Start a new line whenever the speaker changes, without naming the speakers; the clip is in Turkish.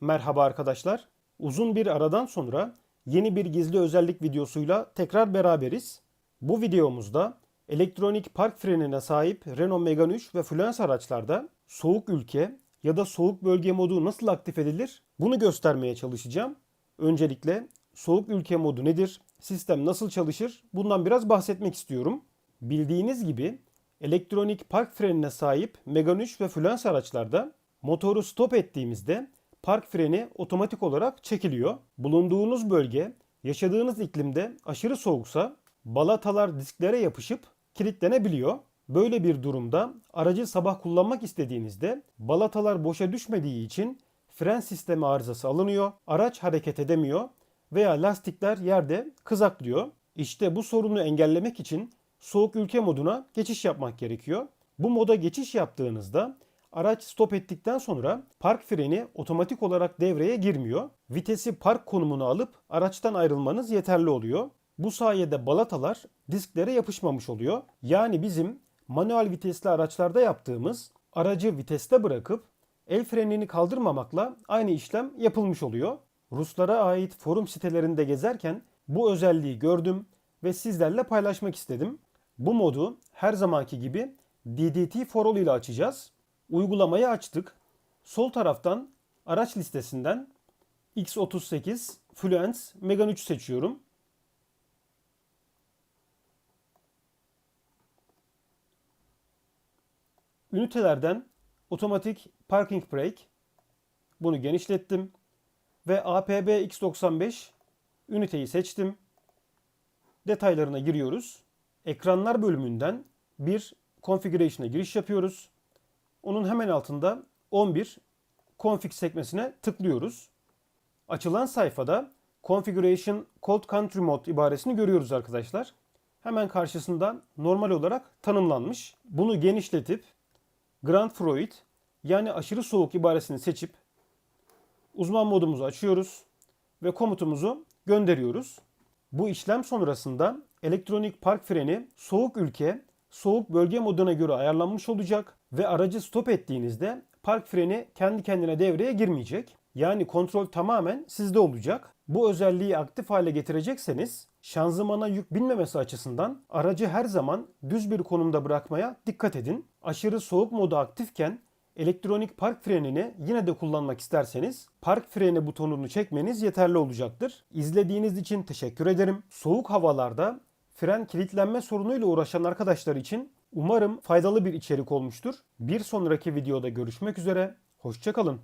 Merhaba arkadaşlar. Uzun bir aradan sonra yeni bir gizli özellik videosuyla tekrar beraberiz. Bu videomuzda elektronik park frenine sahip Renault Megane 3 ve Fluence araçlarda soğuk ülke ya da soğuk bölge modu nasıl aktif edilir bunu göstermeye çalışacağım. Öncelikle soğuk ülke modu nedir? Sistem nasıl çalışır? Bundan biraz bahsetmek istiyorum. Bildiğiniz gibi elektronik park frenine sahip Megane 3 ve Fluence araçlarda motoru stop ettiğimizde park freni otomatik olarak çekiliyor. Bulunduğunuz bölge yaşadığınız iklimde aşırı soğuksa balatalar disklere yapışıp kilitlenebiliyor. Böyle bir durumda aracı sabah kullanmak istediğinizde balatalar boşa düşmediği için fren sistemi arızası alınıyor, araç hareket edemiyor veya lastikler yerde kızaklıyor. İşte bu sorunu engellemek için soğuk ülke moduna geçiş yapmak gerekiyor. Bu moda geçiş yaptığınızda araç stop ettikten sonra park freni otomatik olarak devreye girmiyor. Vitesi park konumunu alıp araçtan ayrılmanız yeterli oluyor. Bu sayede balatalar disklere yapışmamış oluyor. Yani bizim manuel vitesli araçlarda yaptığımız aracı viteste bırakıp el frenini kaldırmamakla aynı işlem yapılmış oluyor. Ruslara ait forum sitelerinde gezerken bu özelliği gördüm ve sizlerle paylaşmak istedim. Bu modu her zamanki gibi DDT for All ile açacağız. Uygulamayı açtık. Sol taraftan araç listesinden X38 Fluence Megane 3 seçiyorum. Ünitelerden otomatik parking brake bunu genişlettim ve APB X95 üniteyi seçtim. Detaylarına giriyoruz. Ekranlar bölümünden bir configuration'a giriş yapıyoruz. Onun hemen altında 11 config sekmesine tıklıyoruz. Açılan sayfada configuration cold country mode ibaresini görüyoruz arkadaşlar. Hemen karşısında normal olarak tanımlanmış. Bunu genişletip Grand Freud yani aşırı soğuk ibaresini seçip uzman modumuzu açıyoruz ve komutumuzu gönderiyoruz. Bu işlem sonrasında elektronik park freni soğuk ülke, soğuk bölge moduna göre ayarlanmış olacak ve aracı stop ettiğinizde park freni kendi kendine devreye girmeyecek. Yani kontrol tamamen sizde olacak. Bu özelliği aktif hale getirecekseniz şanzımana yük binmemesi açısından aracı her zaman düz bir konumda bırakmaya dikkat edin. Aşırı soğuk modu aktifken elektronik park frenini yine de kullanmak isterseniz park freni butonunu çekmeniz yeterli olacaktır. İzlediğiniz için teşekkür ederim. Soğuk havalarda fren kilitlenme sorunuyla uğraşan arkadaşlar için umarım faydalı bir içerik olmuştur. Bir sonraki videoda görüşmek üzere. Hoşçakalın.